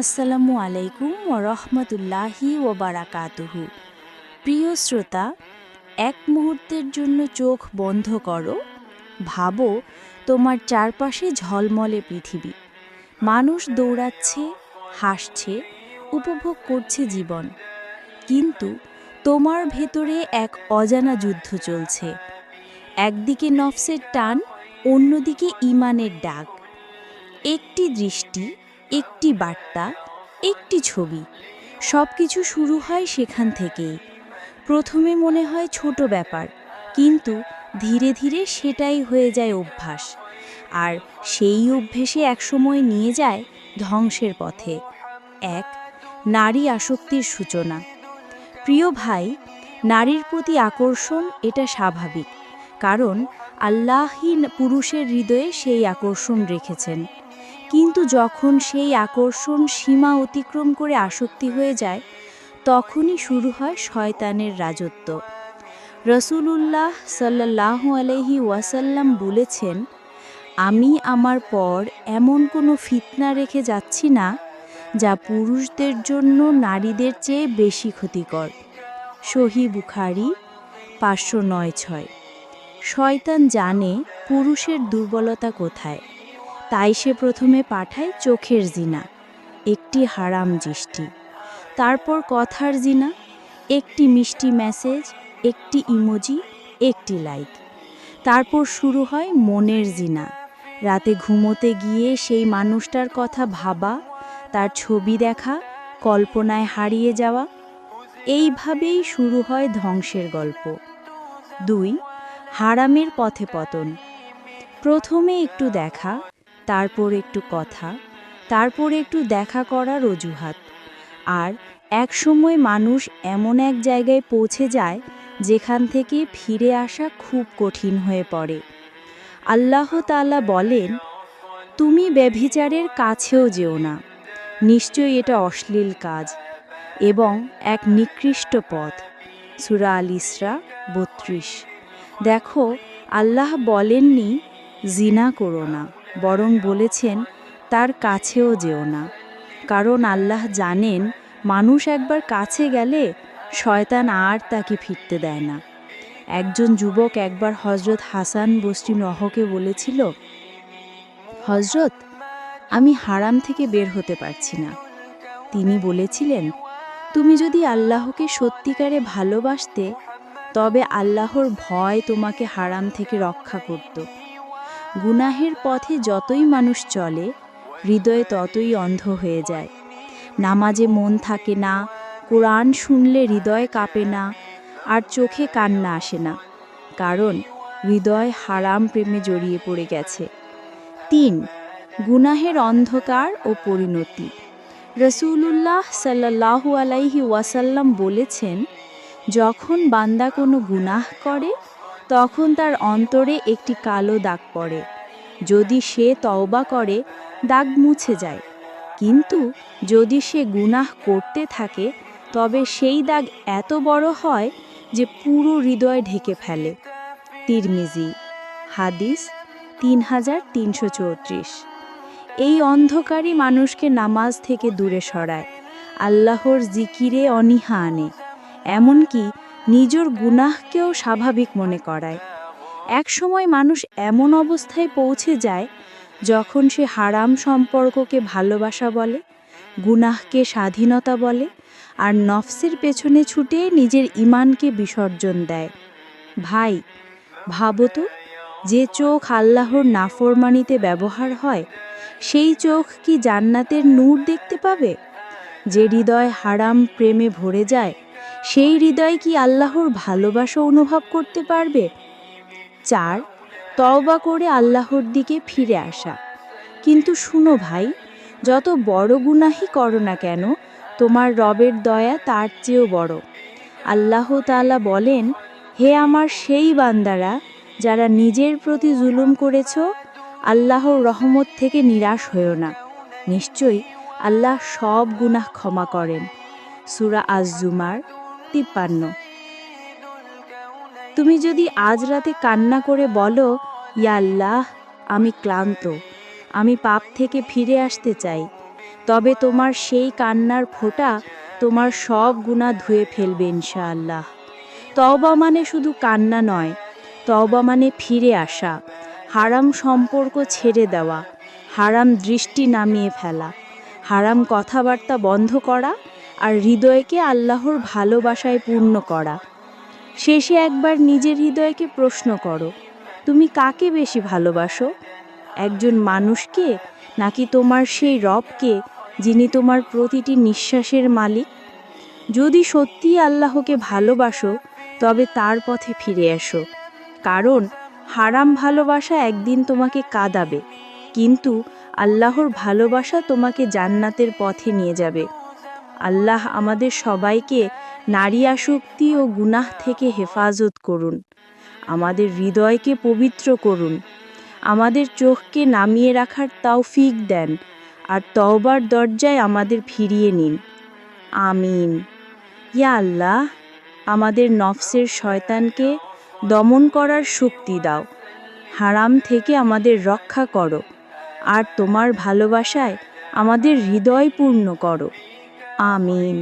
আসসালামু আলাইকুম ও রহমতুল্লাহি ও বারাকাতুহু। প্রিয় শ্রোতা, এক মুহূর্তের জন্য চোখ বন্ধ করো, ভাবো তোমার চারপাশে ঝলমলে পৃথিবী। মানুষ দৌড়াচ্ছে, হাসছে, উপভোগ করছে জীবন। কিন্তু তোমার ভেতরে এক অজানা যুদ্ধ চলছে। একদিকে নফসের টান, অন্যদিকে ইমানের ডাক একটি দৃষ্টি একটি বার্তা, একটি ছবি। সব কিছু শুরু হয় সেখান থেকেই। প্রথমে মনে হয় ছোট ব্যাপার, কিন্তু ধীরে ধীরে সেটাই হয়ে যায় অভ্যাস। আর সেই অভ্যেসে একসময় নিয়ে যায় ধ্বংসের পথে। এক, নারী আসক্তির সূচনা। প্রিয় ভাই, নারীর প্রতি আকর্ষণ এটা স্বাভাবিক, কারণ আল্লাহীন পুরুষের হৃদয়ে সেই আকর্ষণ রেখেছেন। কিন্তু যখন সেই আকর্ষণ সীমা অতিক্রম করে আসক্তি হয়ে যায়, তখনই শুরু হয় শয়তানের রাজত্ব। রসুলুল্লাহ সাল্লাহ আলহি ওয়াসাল্লাম বলেছেন, আমি আমার পর এমন কোনো ফিতনা রেখে যাচ্ছি না, যা পুরুষদের জন্য নারীদের চেয়ে বেশি ক্ষতিকর। সহি বুখারি, পাঁচশো নয় ছয়। শয়তান জানে পুরুষের দুর্বলতা কোথায়। তাই সে প্রথমে পাঠায় চোখের জিনা, একটি হারাম দৃষ্টি তারপর কথার জিনা, একটি মিষ্টি মেসেজ, একটি ইমোজি, একটি লাইক। তারপর শুরু হয় মনের জিনা। রাতে ঘুমোতে গিয়ে সেই মানুষটার কথা ভাবা, তার ছবি দেখা, কল্পনায় হারিয়ে যাওয়া। এইভাবেই শুরু হয় ধ্বংসের গল্প। দুই, হারামের পথে পতন। প্রথমে একটু দেখা তারপর একটু কথা, তারপর একটু দেখা করার অজুহাত। আর এক সময় মানুষ এমন এক জায়গায় পৌঁছে যায়, যেখান থেকে ফিরে আসা খুব কঠিন হয়ে পড়ে। আল্লাহ তাআলা বলেন, তুমি ব্যভিচারের কাছেও যেও না। নিশ্চয়ই এটা অশ্লীল কাজ এবং এক নিকৃষ্ট পথ। সুরা আল ইসরা, বত্রিশ। দেখো, আল্লাহ বলেননি, জিনা করো না। বরং বলেছেন, তার কাছেও যেও না। কারণ আল্লাহ জানেন, মানুষ একবার কাছে গেলে শয়তান আর তাকে ফিরতে দেয় না। একজন যুবক একবার হজরত হাসান বস্তি নহকে বলেছিল হজরত আমি হারাম থেকে বের হতে পারছি না। তিনি বলেছিলেন, তুমি যদি আল্লাহকে সত্যিকারে ভালোবাসতে, তবে আল্লাহর ভয় তোমাকে হারাম থেকে রক্ষা করত। গুনাহের পথে যতই মানুষ চলে, হৃদয়ে ততই অন্ধ হয়ে যায়। নামাজে মন থাকে না, কোরআন শুনলে হৃদয় কাঁপে না, আর চোখে কান্না আসে না। কারণ, হৃদয় হারাম প্রেমে জড়িয়ে পড়ে গেছে। তিন, গুনাহের অন্ধকার ও পরিণতি। রসুল্লাহ সাল্লাহু আলাইহি ওয়াসাল্লাম বলেছেন, যখন বান্দা কোনো গুনাহ করে তখন তার অন্তরে একটি কালো দাগ পড়ে। যদি সে তওবা করে, দাগ মুছে যায়। কিন্তু যদি সে গুনাহ করতে থাকে, তবে সেই দাগ এত বড় হয় যে পুরো হৃদয় ঢেকে ফেলে। তিরমিজি, হাদিস তিন হাজার তিনশো চৌত্রিশ। এই অন্ধকারই মানুষকে নামাজ থেকে দূরে সরায়। আল্লাহর জিকিরে অনীহা আনে। এমনকি নিজের গুনাহকেও স্বাভাবিক মনে করায়। এক সময় মানুষ এমন অবস্থায় পৌঁছে যায় যখন সে হারাম সম্পর্ককে ভালোবাসা বলে, গুনাহকে স্বাধীনতা বলে আর নফসের পেছনে ছুটে নিজের ইমানকে বিসর্জন দেয়। ভাই, ভাবো তো, যে চোখ আল্লাহর নাফরমানিতে ব্যবহার হয়, সেই চোখ কি জান্নাতের নূর দেখতে পাবে? যে হৃদয় হারাম প্রেমে ভরে যায় সেই হৃদয় কি আল্লাহর ভালোবাসা অনুভব করতে পারবে? চার, তওবা করে আল্লাহর দিকে ফিরে আসা। কিন্তু শুনো ভাই, যত বড় গুনাহি করো না কেন, তোমার রবের দয়া তার চেয়েও বড়। আল্লাহ তালা বলেন, হে আমার সেই বান্দারা, যারা নিজের প্রতি জুলুম করেছ, আল্লাহর রহমত থেকে নিরাশ হয়েও না। নিশ্চয়ই আল্লাহ সব গুনাহ ক্ষমা করেন। সুরা আজ-জুমার তিপ্পান্ন তুমি যদি আজ রাতে কান্না করে বলো, ইয়া আল্লাহ, আমি ক্লান্ত, আমি পাপ থেকে ফিরে আসতে চাই। তবে তোমার সেই কান্নার ফোঁটা তোমার সব গুণা ধুয়ে ফেলবে ইনশাআল্লাহ। তওবা মানে শুধু কান্না নয়, তওবা মানে ফিরে আসা, হারাম সম্পর্ক ছেড়ে দেওয়া, হারাম দৃষ্টি নামিয়ে ফেলা, হারাম কথাবার্তা বন্ধ করা আর হৃদয়কে আল্লাহর ভালোবাসায় পূর্ণ করা। শেষে একবার নিজের হৃদয়কে প্রশ্ন করো, তুমি কাকে বেশি ভালোবাসো? একজন মানুষকে নাকি তোমার সেই রবকে যিনি তোমার প্রতিটি নিঃশ্বাসের মালিক? যদি সত্যিই আল্লাহকে ভালোবাসো, তবে তার পথে ফিরে এসো। কারণ হারাম ভালোবাসা একদিন তোমাকে কাঁদাবে, কিন্তু আল্লাহর ভালোবাসা তোমাকে জান্নাতের পথে নিয়ে যাবে। আল্লাহ আমাদের সবাইকে নারী আসক্তি ও গুনাহ থেকে হেফাজত করুন। আমাদের হৃদয়কে পবিত্র করুন। আমাদের চোখকে নামিয়ে রাখার তৌফিক দেন আর তওবার দরজায় আমাদের ফিরিয়ে নিন। আমিন। ইয়া আল্লাহ, আমাদের নফসের শয়তানকে দমন করার শক্তি দাও। হারাম থেকে আমাদের রক্ষা করো। আর তোমার ভালোবাসায় আমাদের হৃদয় পূর্ণ করো। আমিন